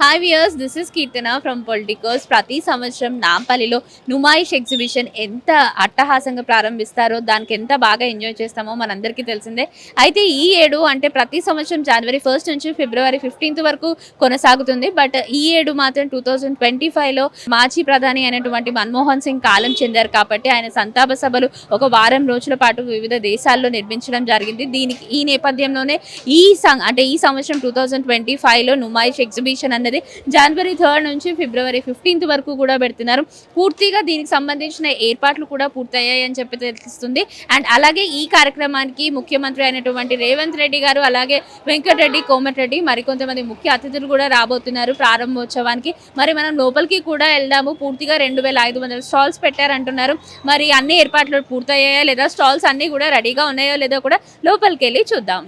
Hi viewers this is Keerthana from Politicos ప్రతి సంవత్సరం నాంపల్లిలో Numaish exhibition ఎంత అట్టహాసంగా ప్రారంభిస్తారో దానికి ఎంత బాగా ఎంజాయ్ చేస్తామో మనందరికీ తెలిసిందే. అయితే ఈ ఏడు అంటే ప్రతి సంవత్సరం జనవరి ఫస్ట్ నుంచి ఫిబ్రవరి ఫిఫ్టీన్త్ వరకు కొనసాగుతుంది. బట్ ఈ ఏడు మాత్రం టూ థౌజండ్ ట్వంటీ ఫైవ్లో మాజీ ప్రధాని అయినటువంటి మన్మోహన్ సింగ్ కాలం చెందారు కాబట్టి ఆయన సంతాప సభలు ఒక వారం రోజుల పాటు వివిధ దేశాల్లో నిర్మించడం జరిగింది. దీనికి ఈ నేపథ్యంలోనే ఈ సం అంటే ఈ సంవత్సరం టూ థౌజండ్ ట్వంటీ ఫైవ్లో నుమాయిష్ ఎగ్జిబిషన్ ఉన్నది. జనవరి థర్డ్ నుంచి ఫిబ్రవరి ఫిఫ్టీన్త్ వరకు కూడా పెడుతున్నారు. పూర్తిగా దీనికి సంబంధించిన ఏర్పాట్లు కూడా పూర్తయ్యాయి అని చెప్పి తెలుస్తుంది. అండ్ అలాగే ఈ కార్యక్రమానికి ముఖ్యమంత్రి అయినటువంటి రేవంత్ రెడ్డి గారు అలాగే వెంకటరెడ్డి కోమటిరెడ్డి మరికొంతమంది ముఖ్య అతిథులు కూడా రాబోతున్నారు ప్రారంభోత్సవానికి. మరి మనం లోపలికి కూడా వెళ్దాము. పూర్తిగా రెండు వేల ఐదు వందల స్టాల్స్ పెట్టారంటున్నారు. మరి అన్ని ఏర్పాట్లు పూర్తయ్యాయా లేదా స్టాల్స్ అన్ని కూడా రెడీగా ఉన్నాయో లేదో కూడా లోపలికి వెళ్ళి చూద్దాం.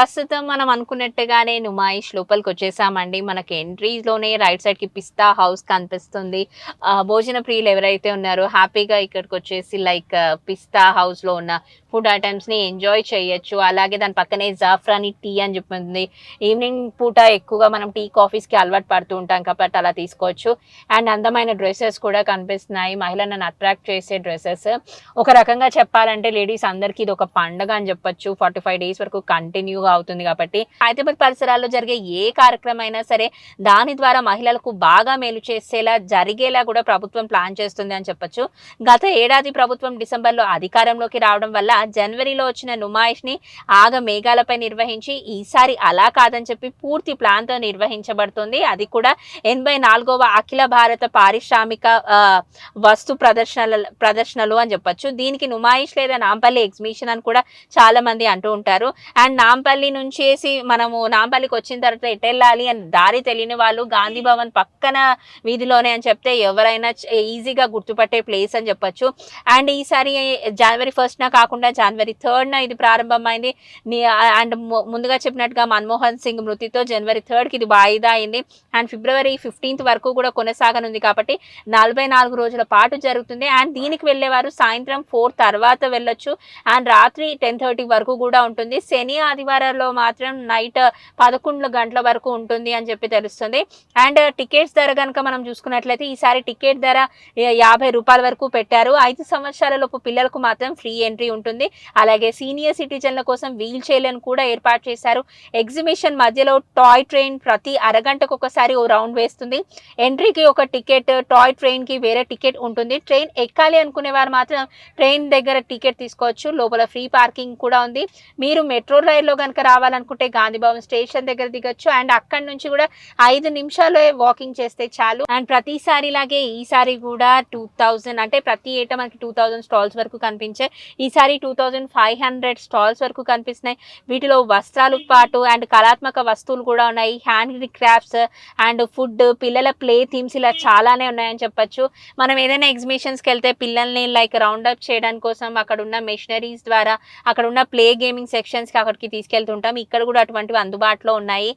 ప్రస్తుతం మనం అనుకున్నట్టుగానే నుమాయిష్ లోపలికి వచ్చేసామండి. మనకి ఎంట్రీలోనే రైట్ సైడ్కి పిస్తా హౌస్ కనిపిస్తుంది. ఆ, భోజన ప్రియులు ఎవరైతే ఉన్నారో హ్యాపీగా ఇక్కడికి వచ్చేసి లైక్ పిస్తా హౌస్లో ఉన్న ఫుడ్ ఐటమ్స్ని ఎంజాయ్ చేయొచ్చు. అలాగే దాని పక్కనే జాఫ్రాని టీ అని చెప్పింది ఈవినింగ్ పూట ఎక్కువగా మనం టీ కాఫీస్కి అలవాటు పడుతూ ఉంటాం కాబట్టి అలా తీసుకోవచ్చు. అండ్ అందమైన డ్రెస్సెస్ కూడా కనిపిస్తున్నాయి. మహిళలను అట్రాక్ట్ చేసే డ్రెస్సెస్. ఒక రకంగా చెప్పాలంటే లేడీస్ అందరికీ ఇది ఒక పండగ అని చెప్పొచ్చు. ఫార్టీ ఫైవ్ డేస్ వరకు కంటిన్యూగా అవుతుంది కాబట్టి హైదరాబాద్ పరిసరాల్లో జరిగే ఏ కార్యక్రమం అయినా సరే దాని ద్వారా మహిళలకు బాగా మేలు చేసేలా జరిగేలా కూడా ప్రభుత్వం ప్లాన్ చేస్తుంది అని చెప్పొచ్చు. గత ఏడాది ప్రభుత్వం డిసెంబర్లో అధికారంలోకి రావడం వల్ల జనవరిలో వచ్చిన నుమాయిష్ని ఆగ మేఘాలపై నిర్వహించి ఈసారి అలా కాదని చెప్పి పూర్తి ప్లాన్తో నిర్వహించబడుతుంది. అది కూడా ఎనభై నాలుగవ అఖిల భారత పారిశ్రామిక వస్తు ప్రదర్శనల ప్రదర్శనలు అని చెప్పొచ్చు. దీనికి నుమాయిష్ లేదా నాంపల్లి ఎగ్జిబిషన్ అని కూడా చాలా మంది అంటూ ఉంటారు. అండ్ నాంపల్లి నుంచేసి మనము నాంపల్లికి వచ్చిన తర్వాత ఎటు వెళ్ళాలి అని దారి తెలియని వాళ్ళు గాంధీ భవన్ పక్కన వీధిలోనే అని చెప్తే ఎవరైనా ఈజీగా గుర్తుపట్టే ప్లేస్ అని చెప్పొచ్చు. అండ్ ఈసారి జనవరి ఫస్ట్న కాకుండా జనవరి థర్డ్న ఇది ప్రారంభమైంది. అండ్ ముందుగా చెప్పినట్టుగా మన్మోహన్ సింగ్ మృతితో జనవరి థర్డ్కి ఇది వాయిదా అయింది. అండ్ ఫిబ్రవరి ఫిఫ్టీన్త్ వరకు కూడా కొనసాగనుంది కాబట్టి నలభై నాలుగు రోజుల పాటు జరుగుతుంది. అండ్ దీనికి వెళ్ళేవారు సాయంత్రం ఫోర్ తర్వాత వెళ్ళొచ్చు. అండ్ రాత్రి టెన్ థర్టీ వరకు కూడా ఉంటుంది. శని ఆదివారం ఆదివారాల్లో మాత్రం నైట్ పదకొండు గంటల వరకు ఉంటుంది అని చెప్పి తెలుస్తుంది. అండ్ టికెట్స్ ధర కనుక మనం చూసుకున్నట్లయితే ఈసారి టికెట్ ధర యాభై రూపాయల వరకు పెట్టారు. ఐదు సంవత్సరాల లోపు పిల్లలకు మాత్రం ఫ్రీ ఎంట్రీ ఉంటుంది. అలాగే సీనియర్ సిటిజన్ల కోసం వీల్ చైర్లను కూడా ఏర్పాటు చేశారు. ఎగ్జిబిషన్ మధ్యలో టాయ్ ట్రైన్ ప్రతి అరగంటకు ఒకసారి ఓ రౌండ్ వేస్తుంది. ఎంట్రీకి ఒక టికెట్ టాయ్ ట్రైన్కి వేరే టికెట్ ఉంటుంది. ట్రైన్ ఎక్కాలి అనుకునే వారు మాత్రం ట్రైన్ దగ్గర టికెట్ తీసుకోవచ్చు. లోపల ఫ్రీ పార్కింగ్ కూడా ఉంది. మీరు మెట్రో రైల్లో కనుక రావాలనుకుంటే గాంధీభవన్ స్టేషన్ దగ్గర దిగొచ్చు. అండ్ అక్కడి నుంచి కూడా ఐదు నిమిషాలే వాకింగ్ చేస్తే చాలు. అండ్ ప్రతిసారి లాగే ఈసారి కూడా టూ థౌజండ్ అంటే ప్రతి ఏటా మనకి టూ థౌజండ్ స్టాల్స్ వరకు కనిపించే ఈసారి two thousand five hundred stalls వరకు కనిపిస్తున్నాయి. వీటిలో వస్త్రాలు పాటు అండ్ కళాత్మక వస్తువులు కూడా ఉన్నాయి. హ్యాండ్ క్రాఫ్ట్స్ అండ్ ఫుడ్ పిల్లల ప్లే థీమ్స్ ఇలా చాలానే ఉన్నాయని చెప్పొచ్చు. మనం ఏదైనా ఎగ్జిబిషన్స్కి వెళ్తే పిల్లల్ని లైక్ రౌండ్ అప్ చేయడానికి కోసం అక్కడ ఉన్న మెషినరీస్ ద్వారా అక్కడ ఉన్న ప్లే గేమింగ్ సెక్షన్స్కి అక్కడికి తీసుకెళ్తుంటాం. ఇక్కడ కూడా అటువంటివి అందుబాటులో ఉన్నాయి.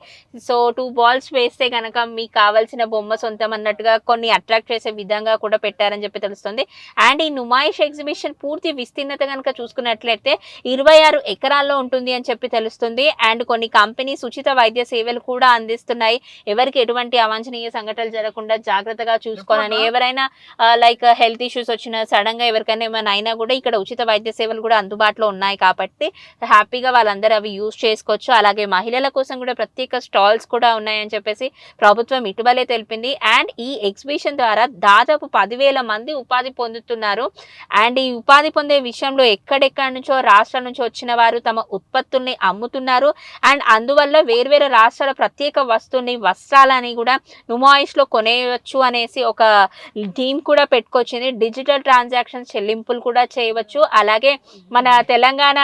సో టూ బాల్స్ వేస్తే కనుక మీకు కావాల్సిన బొమ్మ సొంతం అన్నట్టుగా కొన్ని అట్రాక్ట్ చేసే విధంగా కూడా పెట్టారని చెప్పి తెలుస్తుంది. అండ్ ఈ నుమాయిష్ ఎగ్జిబిషన్ పూర్తి విస్తీర్ణత కనుక చూసుకున్నట్లయితే ఇరవై ఆరు ఎకరాల్లో ఉంటుంది అని చెప్పి తెలుస్తుంది. అండ్ కొన్ని కంపెనీస్ ఉచిత వైద్య సేవలు కూడా అందిస్తున్నాయి. ఎవరికి ఎటువంటి అవాంఛనీయ సంఘటనలు జరగకుండా జాగ్రత్తగా చూసుకోవాలని. ఎవరైనా లైక్ హెల్త్ ఇష్యూస్ వచ్చినా సడన్గా ఎవరికైనా ఏమైనా అయినా కూడా ఇక్కడ ఉచిత వైద్య సేవలు కూడా అందుబాటులో ఉన్నాయి కాబట్టి హ్యాపీగా వాళ్ళందరూ అవి యూజ్ చేసుకోవచ్చు. అలాగే మహిళల కోసం కూడా ప్రత్యేక స్టాల్స్ కూడా ఉన్నాయని చెప్పేసి ప్రభుత్వం ఇటీవలే తెలిపింది. అండ్ ఈ ఎగ్జిబిషన్ ద్వారా దాదాపు పదివేల మంది ఉపాధి పొందుతున్నారు. అండ్ ఈ ఉపాధి పొందే విషయంలో ఎక్కడెక్కడి నుంచో రాష్ట్రాల నుంచి వచ్చిన వారు తమ ఉత్పత్తుల్ని అమ్ముతున్నారు. అండ్ అందువల్ల వేర్వేరు రాష్ట్రాల ప్రత్యేక వస్తువుని వస్త్రాలని కూడా నుమాయిష్లో కొనేయవచ్చు అనేసి ఒక థీమ్ కూడా పెట్టుకొచ్చింది. డిజిటల్ ట్రాన్సాక్షన్ చెల్లింపులు కూడా చేయవచ్చు. అలాగే మన తెలంగాణ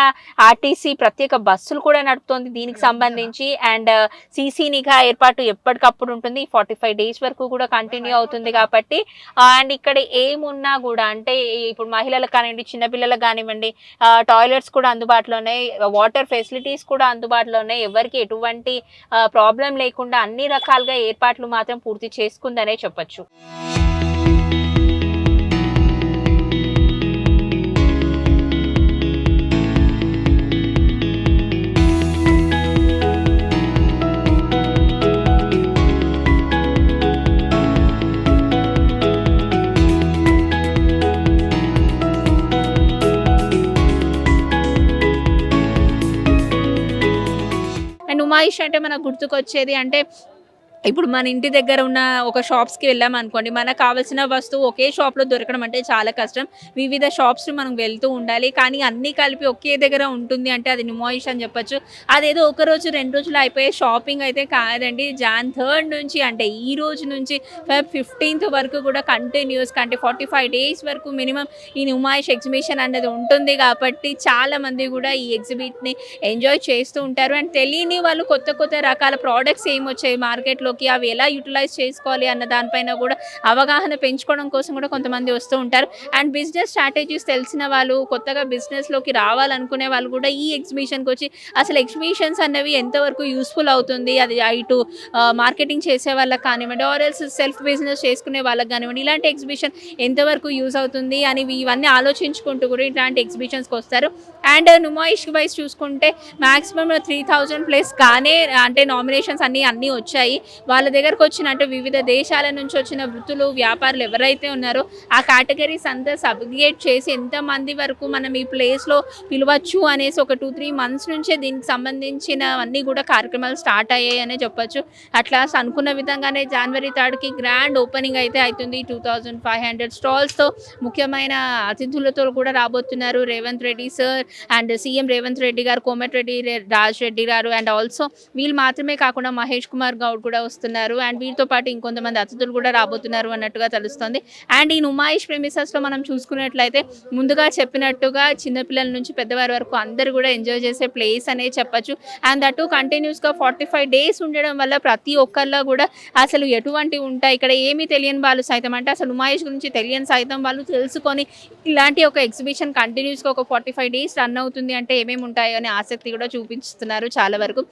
ఆర్టీసీ ప్రత్యేక బస్సులు కూడా కూడా నడుపుతోంది దీనికి సంబంధించి. అండ్ సీసీ నిఘా ఏర్పాటు ఎప్పటికప్పుడు ఉంటుంది. ఫార్టీ ఫైవ్ డేస్ వరకు కూడా కంటిన్యూ అవుతుంది కాబట్టి అండ్ ఇక్కడ ఏమున్నా కూడా అంటే ఇప్పుడు మహిళలకు కానివ్వండి చిన్నపిల్లలకు కానివ్వండి టాయిలెట్స్ కూడా అందుబాటులోనే వాటర్ ఫెసిలిటీస్ కూడా అందుబాటులోనే ఎవరికి ఎటువంటి ప్రాబ్లం లేకుండా అన్ని రకాలుగా ఏర్పాట్లు మాత్రం పూర్తి చేసుకుందనే చెప్పొచ్చు. అండ్ అంటే మనకు గుర్తుకొచ్చేది అంటే ఇప్పుడు మన ఇంటి దగ్గర ఉన్న ఒక షాప్స్కి వెళ్ళాం అనుకోండి మనకు కావాల్సిన వస్తువు ఒకే షాప్లో దొరకడం అంటే చాలా కష్టం. వివిధ షాప్స్ మనం వెళ్తూ ఉండాలి. కానీ అన్నీ కలిపి ఒకే దగ్గర ఉంటుంది అంటే అది నిమోయిష్ అని చెప్పొచ్చు. అదేదో ఒక రోజు రెండు రోజులు అయిపోయే షాపింగ్ అయితే కాదండి. జాన్ థర్డ్ నుంచి అంటే ఈ రోజు నుంచి ఫెబ్ ఫిఫ్టీన్త్ వరకు కూడా కంటిన్యూస్ అంటే ఫార్టీ ఫైవ్ డేస్ వరకు మినిమం ఈ నిమాయిష్ ఎగ్జిబిషన్ అనేది ఉంటుంది కాబట్టి చాలా మంది కూడా ఈ ఎగ్జిబిట్ని ఎంజాయ్ చేస్తూ ఉంటారు. అండ్ తెలియని వాళ్ళు కొత్త కొత్త రకాల ప్రోడక్ట్స్ ఏమొచ్చాయి మార్కెట్లోకి అవి ఎలా యూటిలైజ్ చేసుకోవాలి అన్న దానిపైన కూడా అవగాహన పెంచుకోవడం కోసం కూడా కొంతమంది వస్తూ ఉంటారు. అండ్ బిజినెస్ స్ట్రాటజీస్ తెలిసిన వాళ్ళు కొత్తగా బిజినెస్లోకి రావాలనుకునే వాళ్ళు కూడా ఈ ఎగ్జిబిషన్కి వచ్చి అసలు ఎగ్జిబిషన్స్ అన్నవి ఎంతవరకు యూస్ఫుల్ అవుతుంది? అది ఇటు మార్కెటింగ్ చేసే వాళ్ళకి కానివ్వండి ఆర్ ఎల్స్ సెల్ఫ్ బిజినెస్ చేసుకునే వాళ్ళకి కానివ్వండి ఇలాంటి ఎగ్జిబిషన్ ఎంతవరకు యూజ్ అవుతుంది అని ఇవన్నీ ఆలోచించుకుంటూ కూడా ఇట్లాంటి ఎగ్జిబిషన్స్కి వస్తారు. అండ్ నుమాయిష్ వైజ్ చూసుకుంటే మ్యాక్సిమం త్రీ థౌజండ్ ప్లస్ కానీ అంటే నామినేషన్స్ అన్నీ అన్నీ వచ్చాయి. వాళ్ళ దగ్గరకు వచ్చినట్టు వివిధ దేశాల నుంచి వచ్చిన వృత్తులు వ్యాపారులు ఎవరైతే ఉన్నారో ఆ కేటగిరీస్ అంతా సబ్రిగేట్ చేసి ఎంతమంది వరకు మనం ఈ ప్లేస్లో పిలవచ్చు అనేసి ఒక టూ త్రీ మంత్స్ నుంచే దీనికి సంబంధించినవన్నీ కూడా కార్యక్రమాలు స్టార్ట్ అయ్యాయి అనే చెప్పొచ్చు. అట్లా అనుకున్న విధంగానే జనవరి థర్డ్కి గ్రాండ్ ఓపెనింగ్ అయితే అవుతుంది టూ థౌజండ్ ఫైవ్ హండ్రెడ్ స్టాల్స్తో ముఖ్యమైన అతిథులతో కూడా రాబోతున్నారు Revanth Reddy sir and CM Revanth Reddy garu Komatireddy Raj Reddy గారు అండ్ ఆల్సో వీళ్ళు మాత్రమే కాకుండా మహేష్ కుమార్ గౌడ్ కూడా వస్తున్నారు. అండ్ వీరితో పాటు ఇంకొంతమంది అతిథులు కూడా రాబోతున్నారు అన్నట్టుగా తెలుస్తుంది. అండ్ ఈ నుమాయిష్ ప్రెమిసెస్లో మనం చూసుకున్నట్లయితే ముందుగా చెప్పినట్టుగా చిన్నపిల్లల నుంచి పెద్దవారి వరకు అందరూ కూడా ఎంజాయ్ చేసే ప్లేస్ అనే చెప్పచ్చు. అండ్ అటు కంటిన్యూస్గా ఫార్టీ ఫైవ్ డేస్ ఉండడం వల్ల ప్రతి ఒక్కరిలో కూడా అసలు ఎటువంటి ఉంటాయి? ఇక్కడ ఏమీ తెలియని వాళ్ళు సైతం అంటే అసలు నుమాయిష్ గురించి తెలియని సైతం వాళ్ళు తెలుసుకొని ఇలాంటి ఒక ఎగ్జిబిషన్ కంటిన్యూస్గా ఒక ఫార్టీ ఫైవ్ డేస్ రన్ అవుతుంది అంటే ఏమేమి ఉంటాయో అనే ఆసక్తి కూడా చూపిస్తున్నారు చాలా వరకు.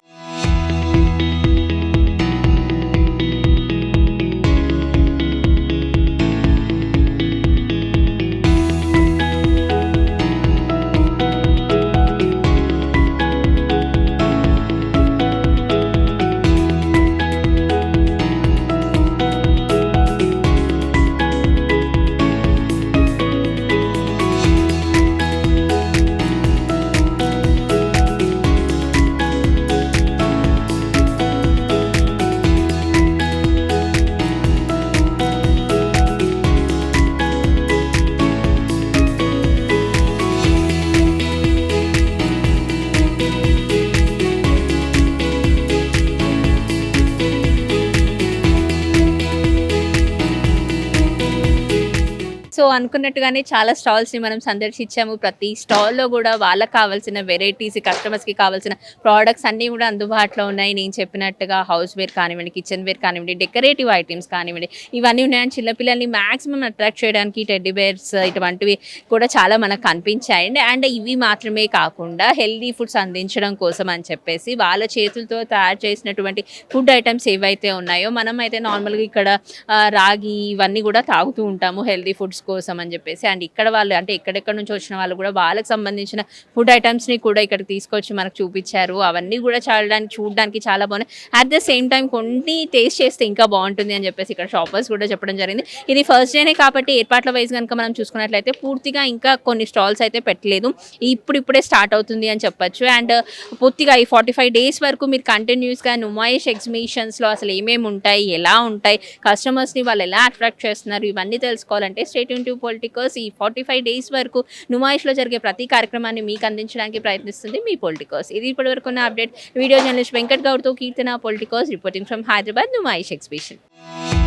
అనుకున్నట్టుగానే చాలా స్టాల్స్ని మనం సందర్శించాము. ప్రతి స్టాల్లో కూడా వాళ్ళకి కావాల్సిన వెరైటీస్ కస్టమర్స్కి కావాల్సిన ప్రోడక్ట్స్ అన్ని కూడా అందుబాటులో ఉన్నాయి. నేను చెప్పినట్టుగా హౌస్ వేర్ కానివ్వండి కిచెన్ వేర్ కానివ్వండి డెకరేటివ్ ఐటమ్స్ కానివ్వండి ఇవన్నీ ఉన్నాయని చిన్నపిల్లల్ని మాక్సిమం అట్రాక్ట్ చేయడానికి టెడ్డీ బేర్స్ ఇటువంటివి కూడా చాలా మనకు కనిపించాయండి అండ్ ఇవి మాత్రమే కాకుండా హెల్దీ ఫుడ్స్ అందించడం కోసం అని చెప్పేసి వాళ్ళ చేతులతో తయారు చేసినటువంటి ఫుడ్ ఐటమ్స్ ఏవైతే ఉన్నాయో మనం అయితే నార్మల్గా ఇక్కడ రాగి ఇవన్నీ కూడా తాగుతూ ఉంటాము. హెల్దీ ఫుడ్స్ కోసం అని చెప్పేసి అండ్ ఇక్కడ వాళ్ళు అంటే ఎక్కడెక్కడ నుంచి వచ్చిన వాళ్ళు కూడా వాళ్ళకి సంబంధించిన ఫుడ్ ఐటమ్స్ని కూడా ఇక్కడికి తీసుకొచ్చి మనకు చూపించారు. అవన్నీ కూడా చాలడానికి చూడడానికి చాలా బాగున్నాయి. అట్ ద సేమ్ టైం కొన్ని టేస్ట్ చేస్తే ఇంకా బాగుంటుంది అని చెప్పేసి ఇక్కడ షాపర్స్ కూడా చెప్పడం జరిగింది. ఇది ఫస్ట్ డేనే కాబట్టి ఏర్పాట్ల వైజ్ కనుక మనం చూసుకున్నట్లయితే పూర్తిగా ఇంకా కొన్ని స్టాల్స్ అయితే పెట్టలేదు. ఇప్పుడు ఇప్పుడే స్టార్ట్ అవుతుంది అని చెప్పొచ్చు. అండ్ పూర్తిగా ఈ ఫార్టీ ఫైవ్ డేస్ వరకు మీరు కంటిన్యూస్గా నుమాయిష్ ఎగ్జిబిషన్స్లో అసలు ఏమేమి ఉంటాయి ఎలా ఉంటాయి కస్టమర్స్ని వాళ్ళు ఎలా అట్రాక్ట్ చేస్తున్నారు ఇవన్నీ తెలుసుకోవాలంటే స్టేట్ టు పొలిటికల్స్ ఈ ఫార్టీ ఫైవ్ డేస్ వరకు నుమాయిష్లో జరిగే ప్రతి కార్యక్రమాన్ని మీకు అందించడానికి ప్రయత్నిస్తుంది మీ పొలిటికల్స్ ఇది ఇప్పటి వరకు ఉన్న update video journalist Venkat గౌడ్తో Keerthana Politicals reporting from Hyderabad Numaish exhibition